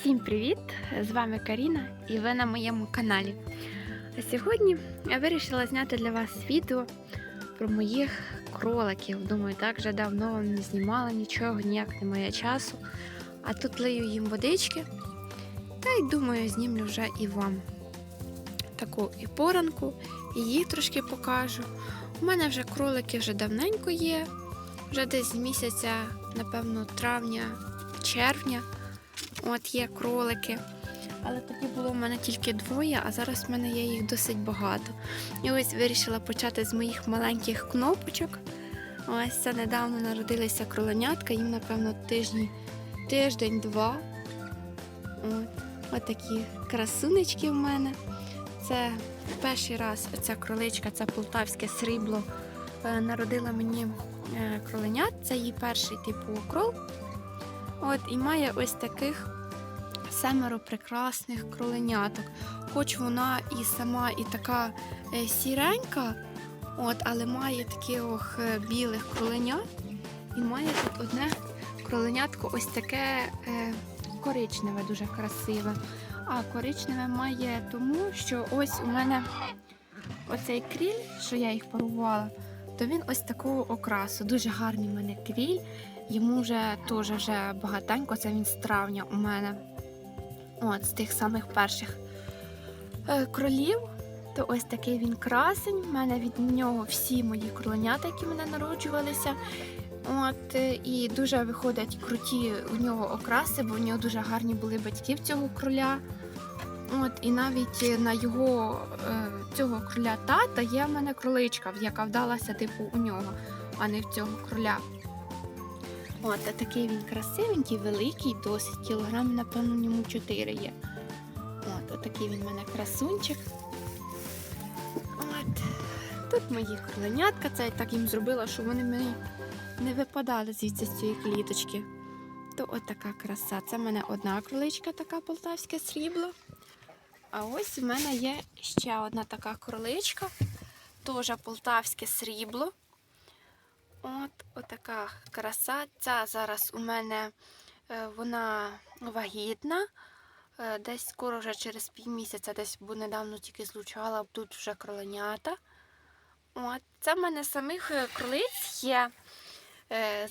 Всім привіт! З вами Каріна і ви на моєму каналі. А Сьогодні я вирішила зняти для вас відео про моїх кроликів. Думаю, так вже давно вам не знімала нічого, ніяк немає часу. А тут лию їм водички. Та й думаю, знімлю вже і вам таку і поранку, і їх трошки покажу. У мене вже кролики вже давненько є, вже десь з місяця, напевно, травня, червня. От є кролики. Але тоді було в мене тільки двоє, а зараз в мене є їх досить багато. І ось вирішила почати з моїх маленьких кнопочок. Ось це недавно народилися кроленятка, їм, напевно, тижні, тиждень-два. От, от такі красунечки в мене. Це перший раз ця кроличка, це полтавське срібло, е, народила мені е, кроленят. Це її перший типу крол. От, і має ось таких семеро прекрасних кроленяток. Хоч вона і сама і така е, сіренька, от, але має таких е, білих кроленят. І має тут одне кроленятко ось таке е, коричневе, дуже красиве. А коричневе має тому, що ось у мене оцей кріль, що я їх парувала, то він ось такого окрасу. Дуже гарний в мене кріль. Йому вже теж вже багатенько, це він з травня у мене. От, з тих самих перших е, кролів. То ось такий він красень. У мене від нього всі мої кроленята, які мене народжувалися. От, е, і дуже виходять круті у нього окраси, бо в нього дуже гарні були батьки в цього кроля. От, і навіть на його е, цього кроля тата є в мене кроличка, яка вдалася типу у нього, а не в цього кроля. От, а такий він красивенький, великий, досить кілограм, напевно, в ньому 4 є. От, отакий він в мене красунчик. От. Тут мої кроленятка, це я так їм зробила, щоб вони мені не випадали звідси з цієї кліточки. То от така краса. Це в мене одна кроличка, така полтавське срібло. А ось у мене є ще одна така кроличка, теж полтавське срібло. От, отака краса. Ця зараз у мене е, вона вагітна. Е, Десь скоро вже через півмісяця, десь бо недавно тільки злучала, тут вже кроленята. От, це в мене самих е, кролиць є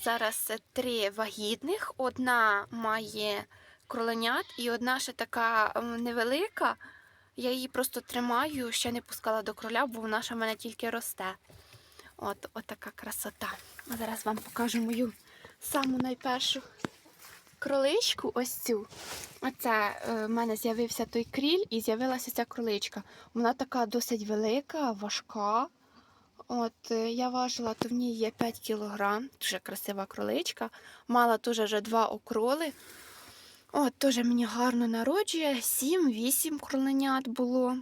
зараз три вагітних. Одна має кроленят і одна ще така невелика. Я її просто тримаю, ще не пускала до кроля, бо вона ще в мене тільки росте. От, от така красота. А зараз вам покажу мою саму найпершу кроличку. Ось цю. Оце е, в мене з'явився той кріль і з'явилася ця кроличка. Вона така досить велика, важка. От е, я важила, то в ній є 5 кілограм. Дуже красива кроличка. Мала теж вже два окроли. От, теж мені гарно народжує. 7-8 кроленят було.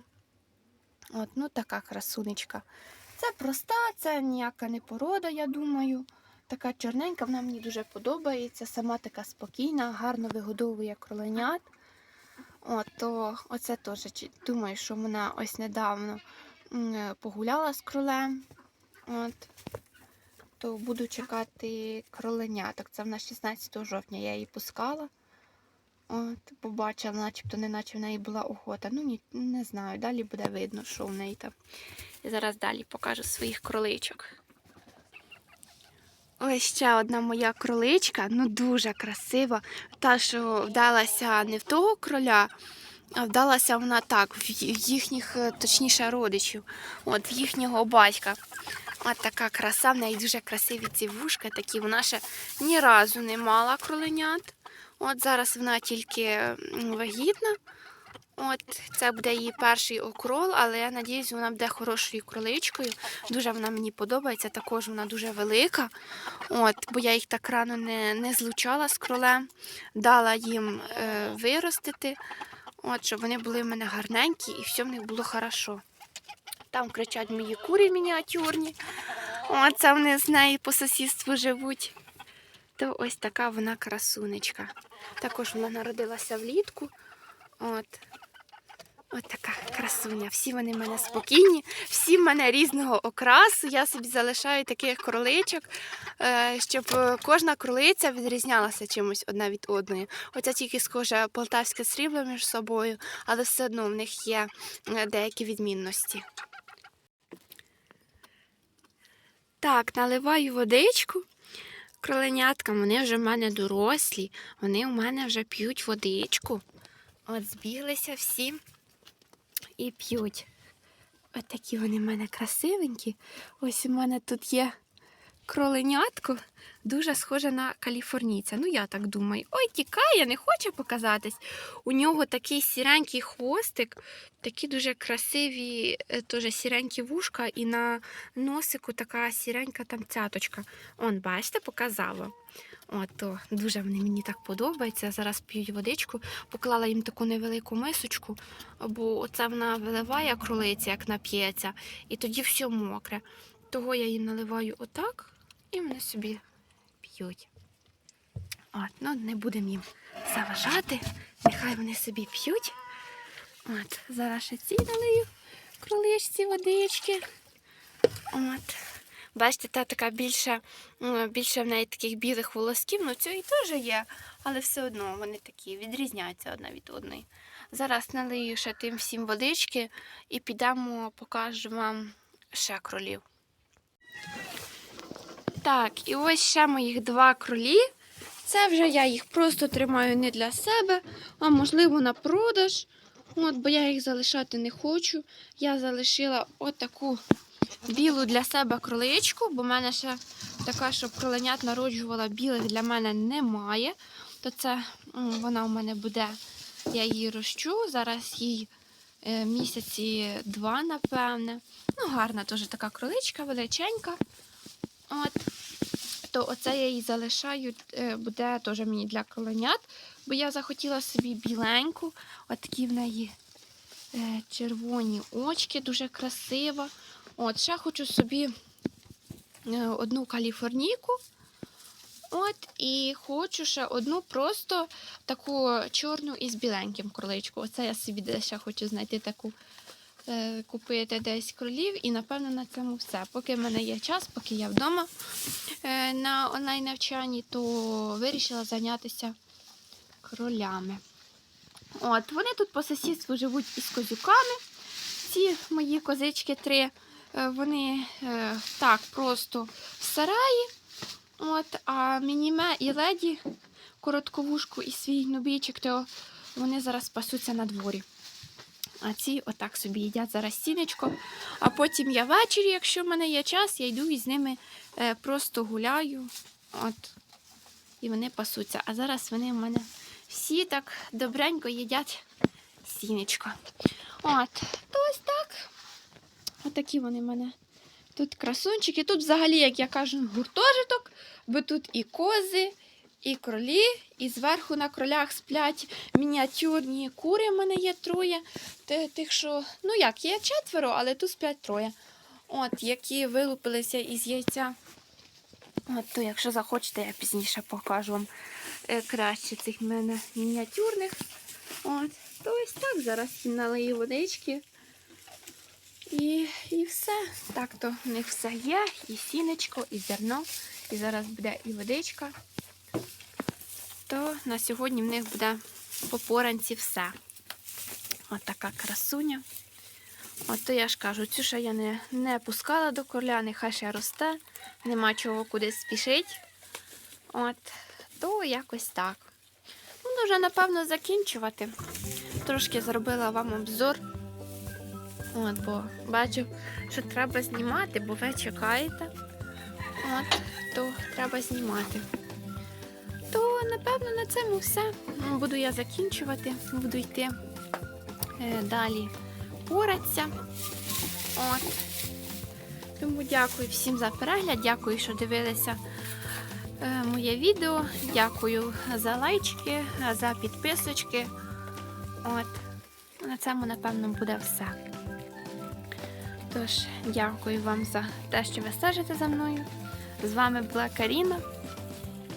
От, ну така красунечка. Це проста, це ніяка не порода, я думаю. Така чорненька, вона мені дуже подобається. Сама така спокійна, гарно вигодовує кроленят. От, то оце теж думаю, що вона ось недавно погуляла з кролем. От. То буду чекати кроленяток. Це в нас 16 жовтня я її пускала. От, побачила, начебто, не наче в неї була охота. Ну, ні, не знаю, далі буде видно, що в неї там. І зараз далі покажу своїх кроличок. Ось ще одна моя кроличка, ну дуже красива. Та, що вдалася не в того кроля, а вдалася вона так, в їхніх, е, точніше, родичів, от в їхнього батька. От така краса, в неї дуже красиві ці вушка такі. Вона ще ні разу не мала кроленят. От зараз вона тільки вагітна. От це буде її перший окрол, але я надіюсь, вона буде хорошою кроличкою. Дуже вона мені подобається. Також вона дуже велика. От, бо я їх так рано не, не злучала з кролем, дала їм е, виростити, от, щоб вони були в мене гарненькі і все в них було хорошо. Там кричать мої курі мініатюрні. От це вони з нею по сусідству живуть. То ось така вона красунечка. Також вона народилася влітку. От. От красуня. Всі вони в мене спокійні, всі в мене різного окрасу. Я собі залишаю таких кроличок, е, щоб кожна кролиця відрізнялася чимось одна від одної. Оця тільки схоже полтавське срібло між собою, але все одно в них є е, деякі відмінності. Так, наливаю водичку. Кроленятка, вони вже в мене дорослі, вони у мене вже п'ють водичку. От збіглися всі і п'ють. От такі вони в мене красивенькі. Ось у мене тут є кроленятко, дуже схоже на каліфорнійця. Ну, я так думаю. Ой, тікає, не хоче показатись. У нього такий сіренький хвостик, такі дуже красиві, е, теж сіренькі вушка, і на носику така сіренька там цяточка. Он, бачите, показала. От, то дуже вони мені так подобаються. Зараз п'ють водичку, поклала їм таку невелику мисочку, бо оце вона виливає кролиця, як нап'ється, і тоді все мокре. Того я їм наливаю отак, і вони собі п'ють. От, ну не будемо їм заважати, нехай вони собі п'ють. От, зараз ще ці налию кроличці водички. От. Бачите, та така більше, більше в неї таких білих волосків, ну цього і теж є, але все одно вони такі відрізняються одна від одної. Зараз налию ще тим всім водички і підемо, покажу вам ще кролів. Так, і ось ще моїх два кролі. Це вже я їх просто тримаю не для себе, а можливо на продаж. От, бо я їх залишати не хочу. Я залишила отаку білу для себе кроличку, бо в мене ще така, щоб кроленят народжувала білих для мене немає. То це вона у мене буде, я її рощу. Зараз їй е, місяці два, напевне. Ну, гарна теж така кроличка, величенька. От. То оце я її залишаю, е, буде теж мені для кроленят, бо я захотіла собі біленьку, от такі в неї е, червоні очки, дуже красиво. От, ще хочу собі е, одну каліфорнійку. От, і хочу ще одну просто таку чорну із біленьким кроличку. Оце я собі ще хочу знайти таку, е, купити десь кролів. І напевно на цьому все. Поки в мене є час, поки я вдома е, на онлайн навчанні, то вирішила зайнятися кролями. От, вони тут по сусідству живуть із козюками. Ці мої козички три. Е, Вони е, так просто в сараї. От, а мініме і леді, коротковушку і свій нубійчик, то вони зараз пасуться на дворі. А ці отак собі їдять зараз сінечко. А потім я ввечері, якщо в мене є час, я йду і з ними е, просто гуляю. От, і вони пасуться. А зараз вони в мене всі так добренько їдять сінечко. От, то ось так. Отакі вони в мене. Тут красунчики. Тут взагалі, як я кажу, гуртожиток, бо тут і кози, і кролі, і зверху на кролях сплять мініатюрні кури. в мене є троє. Тих, що, ну як, є четверо, але тут сплять троє. От, які вилупилися із яйця. От, то, якщо захочете, я пізніше покажу вам е, краще цих мене мініатюрних. От, то ось так зараз налию водички. І, і все. Так то в них все є, і сінечко, і зерно, і зараз буде і водичка. То на сьогодні в них буде по поранці все. От така красуня. От то я ж кажу, цю ще я не, не пускала до короля, нехай ще росте, нема чого кудись спішить. От, то якось так. Буду вже, напевно, закінчувати. Трошки зробила вам обзор. От, бо бачу, що треба знімати, бо ви чекаєте. От, то треба знімати. То, напевно, на цьому все. Ну, Буду я закінчувати, буду йти е, далі поратися. От. Тому дякую всім за перегляд, дякую, що дивилися е, моє відео. Дякую за лайчики, за підписочки. От. На цьому, напевно, буде все. Тож, дякую вам за те, що ви стежите за мною. З вами була Каріна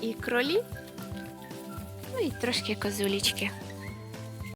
і кролі, ну і трошки козулічки.